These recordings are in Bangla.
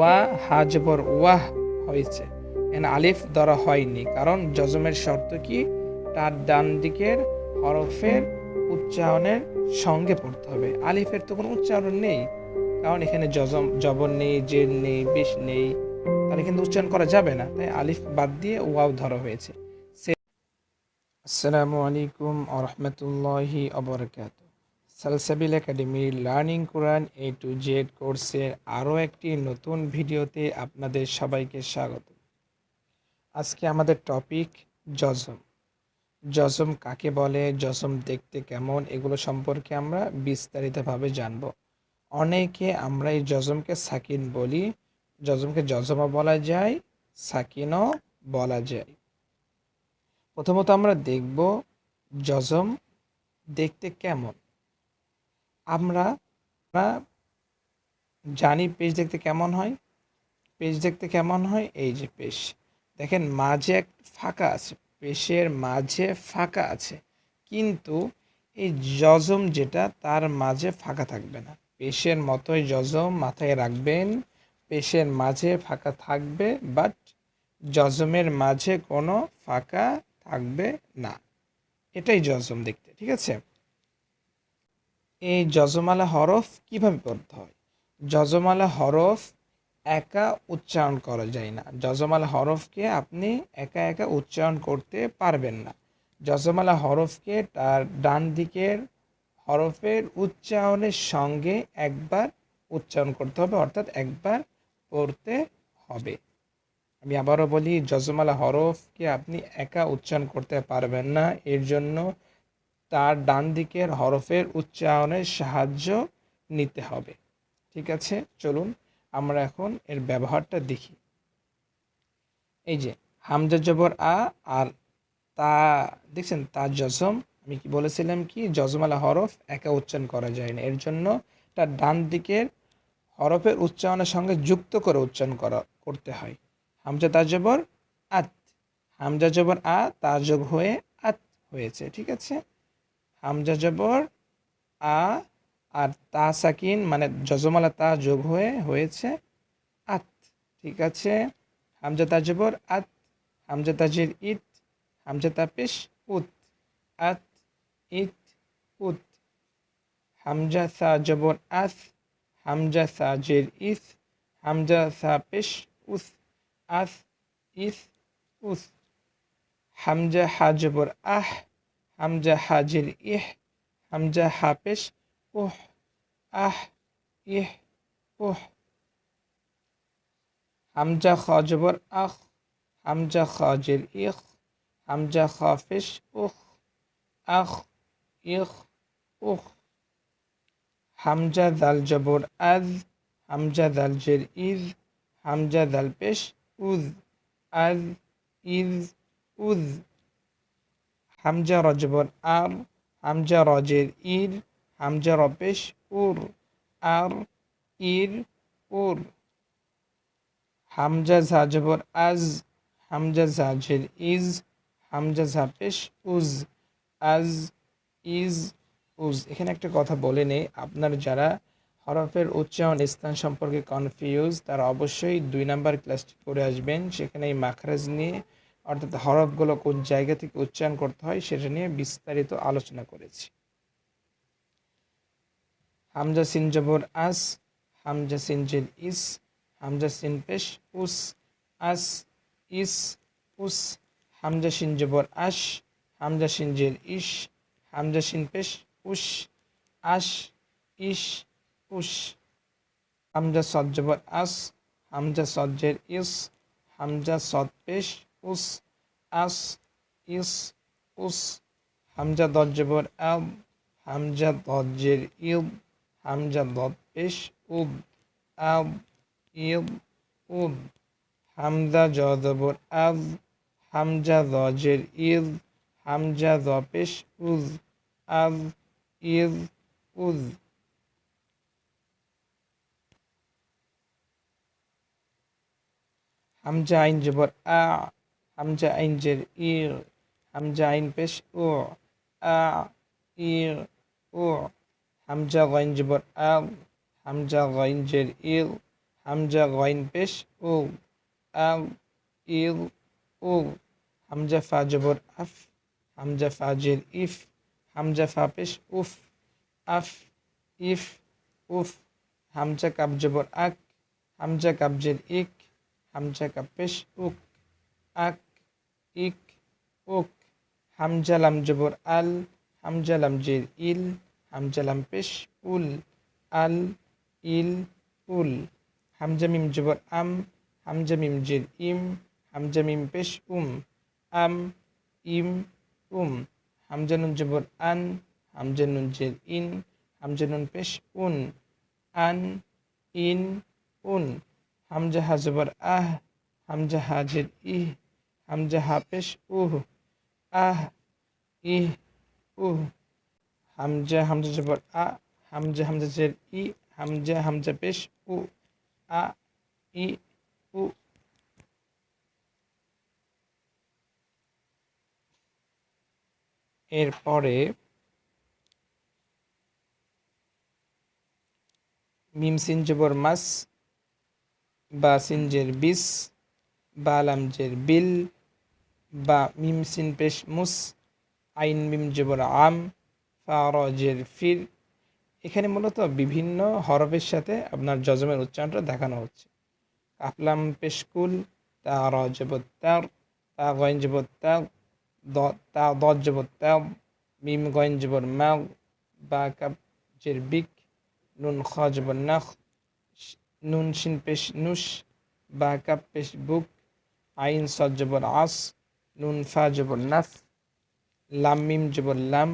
ওয়া হাজবর ওয়াহ হয়েছে। এখানে আলিফ ধরা হয়নি, কারণ জজমের শর্ত কি? তার ডান দিকের হরফের উচ্চারণের সঙ্গে পড়তে হবে। আলিফের তো কোনো উচ্চারণ নেই, কারণ এখানে জজম জবর নেই, জের নেই, বিষ নেই, তাহলে কিন্তু উচ্চারণ করা যাবে না। তাই আলিফ বাদ দিয়ে ওয়াও ধরা হয়েছে। আসসালামু আলাইকুম আরহামতুল্লাহি অবরকাত সালসাবিল একাডেমির learning Quran A to Z কোর্সের আরও একটি নতুন ভিডিওতে আপনাদের সবাইকে স্বাগত। আজকে আমাদের টপিক জজম। জজম কাকে বলে? জজম দেখতে কেমন? এগুলো সম্পর্কে আমরা বিস্তারিতভাবে জানব। অনেকে আমরা এই জজমকে সাকিন বলি। জজমকে জজমও বলা যায়, সাকিনও বলা যায়। প্রথমত আমরা দেখব জজম দেখতে কেমন। আমরা জানি পেজ দেখতে কেমন হয়। পেজ দেখতে কেমন হয়? এই যে পেশ। দেখেন, মাঝে এক ফাঁকা আছে, পেশের মাঝে ফাঁকা আছে। কিন্তু এই জজম যেটা, তার মাঝে ফাঁকা থাকবে না। পেশের মতোই জজম মাথায় রাখবেন, পেশের মাঝে ফাঁকা থাকবে বাট জজমের মাঝে কোনো ফাঁকা থাকবে না। এটাই জজম দেখতে, ঠিক আছে? এই যজমালা হরফ কীভাবে পড়তে হয়? যজমালা হরফ একা উচ্চারণ করা যায় না। যজমালা হরফকে আপনি একা একা উচ্চারণ করতে পারবেন না। যজমালা হরফকে তার ডান দিকের হরফের উচ্চারণের সঙ্গে একবার উচ্চারণ করতে হবে, অর্থাৎ একবার পড়তে হবে। আমি আবারও বলি, যজমালা হরফকে আপনি একা উচ্চারণ করতে পারবেন না। এর জন্য তার ডান দিকের হরফের উচ্চারণের সাহায্য নিতে হবে। ঠিক আছে? চলুন আমরা এখন এর ব্যবহারটা দেখি। এই যে, হামজা জবর আ আর তা, দেখছেন? তার জজম, আমি কি বলেছিলাম কি? জজমালা হরফ একা উচ্চারণ করা যায় না। এর জন্য তার ডান দিকের হরফের উচ্চারণের সঙ্গে যুক্ত করে উচ্চারণ করা, করতে হয়। হামজা তার জবর আত। হামজা জবর আ তার যোগ হয়ে আত হয়েছে। ঠিক আছে? হামজা জবর আ, আর তা সাকিন মানে যজমালা তা যোগ হয়ে, হয়েছে আত। ঠিক আছে? হামজা তা জবর আত। হামজা তাজির ইত। হামজা তা পেশ, উত। আত, ইত, উত। হামজা সা জবর আস। হামজা সা জের, ইস। হামজা সা পেশ, উস। আস, ইস, উস। হামজা হা জবর আহ। হামজা হাজির ইহ হামজা হাপেশ উহ আহ ইহ উহ হামজা খজবর আখ হামজা খাজির ইখ হামজা খাফেশ উখ আখ ইখ উখ হামজা দাল জবর আজ হামজা দাল জের ইজ হামজা দাল পেশ উজ আজ ইজ উজ হামজা রজবর আর, হামজা রজের ইর, হামজা রপেশ উর, আর, ইর, উর। হামজা ঝাজবর আজ, হামজা ঝাজের ইজ, হামজা ঝাপেশ উজ, আজ ইজ উজ। এখানে একটা কথা বলে নেই। আপনার যারা হরফের উচ্চারণ স্থান সম্পর্কে কনফিউজ তারা অবশ্যই দুই নাম্বার ক্লাসটি করে আসবেন। সেখানে এই মাখরাজ নিয়ে অর্থাৎ হরফগুলো কোন জায়গা থেকে উচ্চারণ করতে হয় সেটা নিয়ে বিস্তারিত আলোচনা করেছি। হামজা সিন জবর আস, হামজা সিন জের ইস, হামজা সিন পেশ উস, আস ইস উস, হামজা সিন জবর আশ হামজা সিন জের ইস, হামজা সিন পেশ উস আশ ইস উস, হামজা সদ জবর আস, হামজা সদ ইস, হামজা সদ পেশ উস, আস, ইস, উস, হামজা দজ জবর, আব, হামজা দজ্জের ইব, হামজা দদ পেশ, উব, আব, ইব, উব, হামজা জবর আব হামজা দজের ইদ হামজা দ পেশ, উজ আব ইদ উজ। হামজা আইন জবর, আ হামজা আইন জের ইর, হামজা আইন পেশ ও, আ, ইর, ও, হামজা গাইন জবর আ, হামজা গাইন জের ইল, হামজা গইন পেশ ও আগ ইল, ও, হামজা ফা জবর আফ, হামজা ফা জের ইফ, হামজা ফা পেশ উফ, আফ, ইফ, উফ, হামজা কাব জবর আক, হামজা কাব জের ইক, হামজা কাব পেশ উক, আক ইক, উক, হামজা, লাম, জবর, আল, হামজা, লাম, জের, ইল হামজালাম পেশ, উল, আল, ইল, উল, হামজা, মিম, জবর, আম, হামজা, মিম, জের, ইম হামজামিম পেশ, উম, আম, ইম, উম, হামজা, নুন, জবর, আন, হামজা, নুন, জের, ইন, হামজা, নুন, পেশ, উন, আন, ইন উন হামজা, হা, জবর, আহ, হামজা, হা, জের, ইহ হামজা হা পেশ উহ আহ ইহ উহ হামজা হামজা জবর আ হামজা হামজা জের ই হামজা হামজা পেশ উ আ ই উ এরপরে মিম সিন মাস বা সিনজের বিস বা লামজের বিল বা মিম সিন পেশ মুস, আইন মিম জবর আম ফারজের ফির। এখানে মূলত বিভিন্ন হরফের সাথে আপনার জজমের উচ্চারণটা দেখানো হচ্ছে। কাফলাম পেশকুল তা রজবত তার তা জবত তা, দ, তা দজ জবত তা, মিম গইন জবর ম্যাগ বা কাপ জের বিক, নুন খ জবর নাখ নুন শিন পেশ নুস, বা কাপ পেশ বুক, আইন সজ জবর আস নুন ফা জবর নাফ, লাম মিম জবর লাম,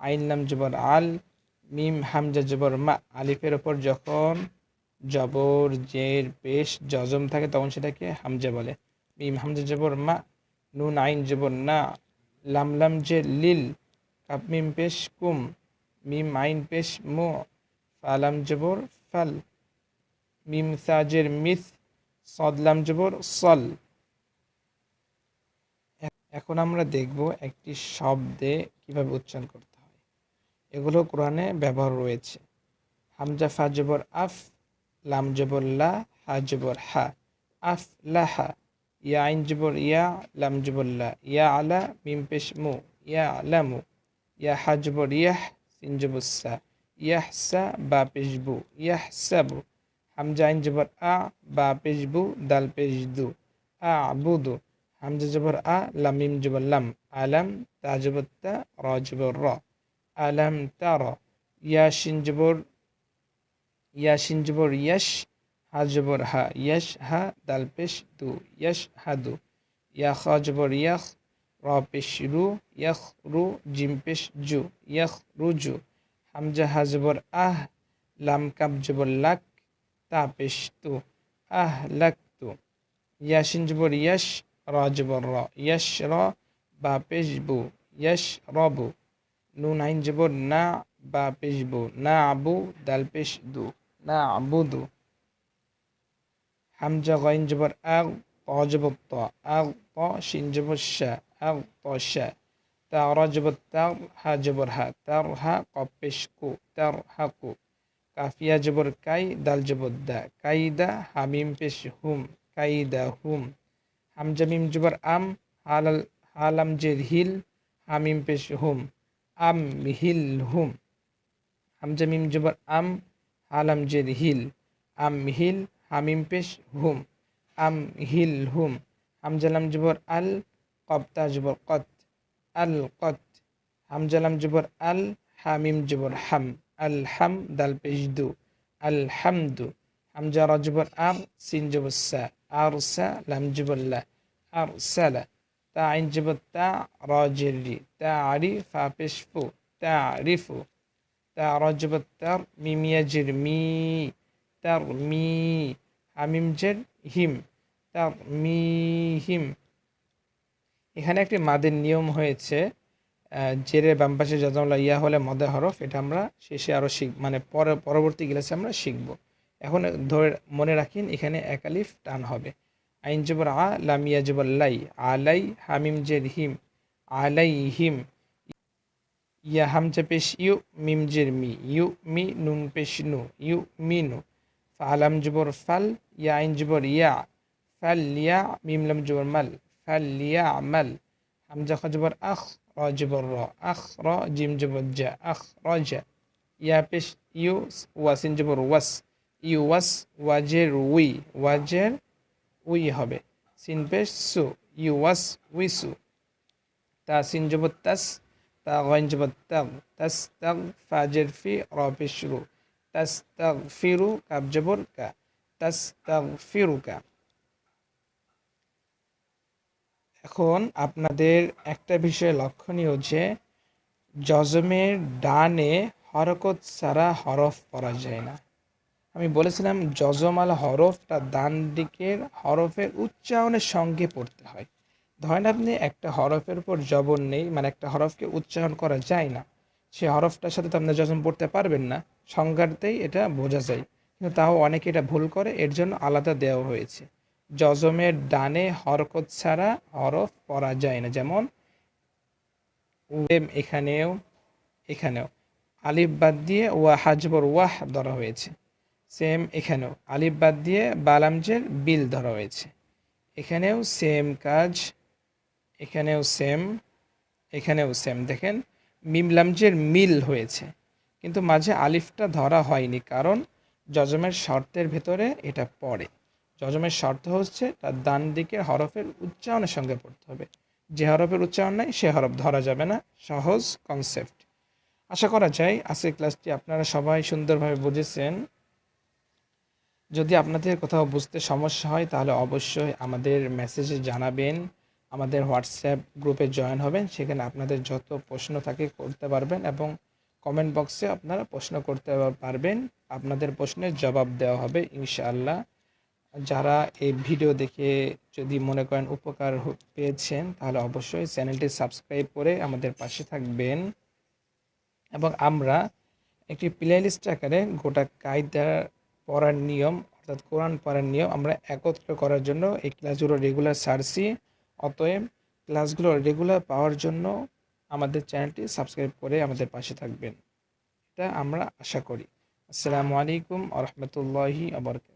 আইন লাম জবর আল, মিম হামজা জবর মা, আলিফের ওপর যখন জবর, জের, পেশ, জজম থাকে তখন সেটাকে হামজা বলে। মিম হামজা জবর মা, নুন আইন জবর না, লাম লাম জে লিল, কাপ মিম পেশ কুম, মিম আইন পেশ মো ফালাম জবর ফাল, মিম সাজের মিস সদলাম জবর সল। এখন আমরা দেখব একটি শব্দে কীভাবে উচ্চারণ করতে হয়। এগুলো কোরআনে ব্যবহার রয়েছে। হামজা ফা জবর আফ, লাম জবর লা, হা জবর হা, আফ লা হা, ইয়া আইন জবর ইয়া, লাম জবর লা, ইয়া আলা, মিম পেশ মু, ইয়া আলামু ইয়া হা জবর ইয়াহ সিন জবর সা ইয়াহ সা, বা পেশ বু ইয়াহ সাবু হামজা আইন জবর আ, বা পেশ বু, দাল পেশ দু, আ বুদু হামজা জবর আ, লাম মিম জবর লাম, আলাম তা জবর তা, র জবর র, আলাম তার ইয়াসিন জবর ইয়াসিন জবর ইয়াস, হা জবর হা ইয়াস, হা দাল পেশ দু, ইয়াস হাদু ইয়া খ জবর ইয়াখ, র পেশ রু, ইয়াখ রু, জিম পেশ জু, ইয়াখ রুজু হামজা হা জবর আহ, লাম কাব জবর লাক, তা পেশ তু, আহ লাক তু, ইয়াসিন জবর ইয়াস র জবর র ইয়াস র বা পেশ বু ইয়াস রবু নুন আইন জবর, না বা পেশ বু না আবু, দাল পেশ দু না আবুদু। হামজা গইন জবর, আগ ত জবর ত, আগ ত শিন জবর শা, আগ ত শা। তা র জবর তার, হা জবর হা, তার হা কপ পেশ কু তার হা কু। কাফিয়া জবর কাই, দাল জবর দা কাইদা হামিম পেশ হুম কাইদা হুম। হামজা মিম জবর আম, হালাল, হালাম জের হিল, হামিম পেশ হুম, আম হিল হুম। হামজা মিম আম, হালাম জের হিল, আম হিল, হামিম পেশ হুম, আম হিল হুম। হামজালাম জবর আল কপ্তা জবর কত, আল কত। হামজালাম জবর আল, হামিম জবর হাম, আল হাম দাল পেশ দু, আল হামদু হামজা রজবর আর সিন জবর সা। তা তা রাজের তা মি তার মি হিম তার এখানে একটি মাদের নিয়ম হয়েছে জেরে বাম পাশে যতগুলো ইয়া হলে মদে হরফ, এটা আমরা শেষে আরও শিখ মানে পরে, পরবর্তী ক্লাসে আমরা শিখব। এখন ধরে মনে রাখেন এখানে একালিফ টান হবে। আইন জবর আ লামিয়া জবর লাই। আলাই হামিম জের হিম আলাই হিম। ইয়া হামজা পেশ ইউ, মিম জের মি। ইউ মি, নুন পেশ নু। ইউ মি নু। ফালাম জবর ফাল। ইয়া আইন জবর ইয়া। ফাল ইয়া, মিম, লাম জবর মাল। ফাল ইয়া আমাল হামজা খ জবর আখ, র জবর র। আখ, র, জিম জবর জা। আখ, র জা। ইয়া পেশ ইউ, ওয়াসিন জবর ওয়াস। ইউ ওয়াস ওয়াজের উই ওয়াজের উই হবে। সিন পেশ সু ইউ ওয়াস উইসু তা সিন জবর তাস, তা গইন জবর তাগ, তাস তাগ ফাজের ফি র পেশ রু তাস তাগ ফিরু কাব জবর কা, তাস তাগ ফিরুকা এখন আপনাদের একটা বিষয় লক্ষণীয় যে, জজমের ডানে হরকত ছাড়া হরফ পড়া যায় না। আমি বলেছিলাম যজমাল হরফটা ডান দিকের হরফের উচ্চারণের সঙ্গে পড়তে হয়। ধরেন আপনি একটা হরফের উপর জবর নেই মানে একটা হরফকে উচ্চারণ করা যায় না, সে হরফটার সাথে তো আপনি যজম পড়তে পারবেন না, সংজ্ঞাতেই এটা বোঝা যায়। কিন্তু তাও অনেকে এটা ভুল করে, এর জন্য আলাদা দেওয়া হয়েছে। যজমের ডানে হরকত ছাড়া হরফ পড়া যায় না, যেমন এখানেও এখানেও। আলিফ বাদ দিয়ে ওয়া হাজবর ওয়াহ ধরা হয়েছে। সেম এখানেও। আলিফ বাদ দিয়ে বালামজের বিল ধরা হয়েছে। এখানেও সেম কাজ, এখানেও সেম এখানেও সেম। দেখেন, মিমলামজের মিল হয়েছে। কিন্তু মাঝে আলিফটা ধরা হয়নি কারণ যজমের শর্তের ভেতরে এটা পড়ে। যজমের শর্ত হচ্ছে তার ডান দিকের হরফের উচ্চারণের সঙ্গে পড়তে হবে। যে হরফের উচ্চারণ নাই, সে হরফ ধরা যাবে না। সহজ কনসেপ্ট আশা করা যায়, আজকের ক্লাসটি আপনারা সবাই সুন্দরভাবে বুঝেছেন। যদি আপনাদের কোথাও বুঝতে সমস্যা হয়, তাহলে অবশ্যই আমাদের মেসেজে জানাবেন। আমাদের হোয়াটসঅ্যাপ গ্রুপে জয়েন হবেন। সেখানে আপনাদের যত প্রশ্ন থাকে করতে পারবেন এবং কমেন্ট বক্সে আপনারা প্রশ্ন করতে পারবেন। আপনাদের প্রশ্নের জবাব দেওয়া হবে ইনশাআল্লাহ। যারা এই ভিডিও দেখে যদি মনে করেন উপকার পেয়েছেন, তাহলে অবশ্যই চ্যানেলটি সাবস্ক্রাইব করে আমাদের পাশে থাকবেন। এবং আমরা একটি প্লেলিস্ট আকারে গোটা কায়দা পড়ার নিয়ম, অর্থাৎ কোরআন পড়ার নিয়ম আমরা একত্র করার জন্য এই ক্লাসগুলো রেগুলার সারছি। অতএব ক্লাসগুলো রেগুলার পাওয়ার জন্য আমাদের চ্যানেলটি সাবস্ক্রাইব করে আমাদের পাশে থাকবেন। এটা আমরা আশা করি। আসসালামু আলাইকুম আ রহমতুল্লাহি আবরকাত